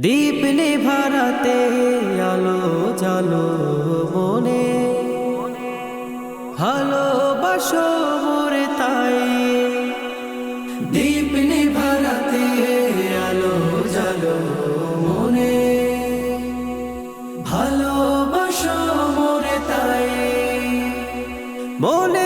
দীপ নিভারাতে আলো জালো মনে। ভালোবাসো মোরে তাই। দীপ নিভারাতে আলো জালো মনে। ভালোবাসো মোরে তাই। মনের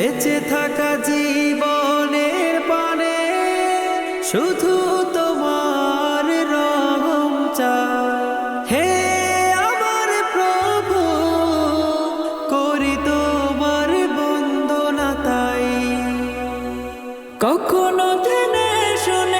বেঁচে থাকা জীবনের পানে, শুধু তোমার রহম চা হে আমার প্রভু, করি তোমার বন্দনা তাই। কখনো জেনে শুনে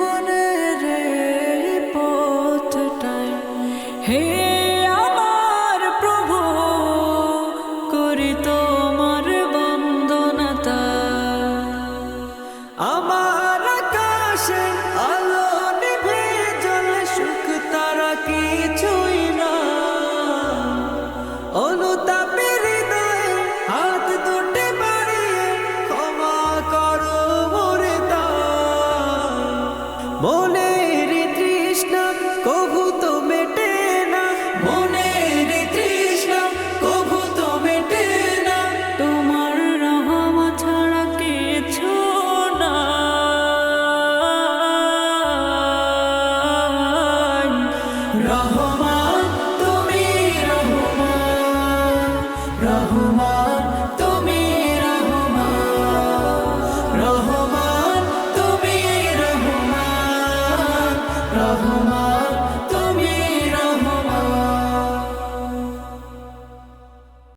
জীবনের পথটায় হে মনে of Hamas.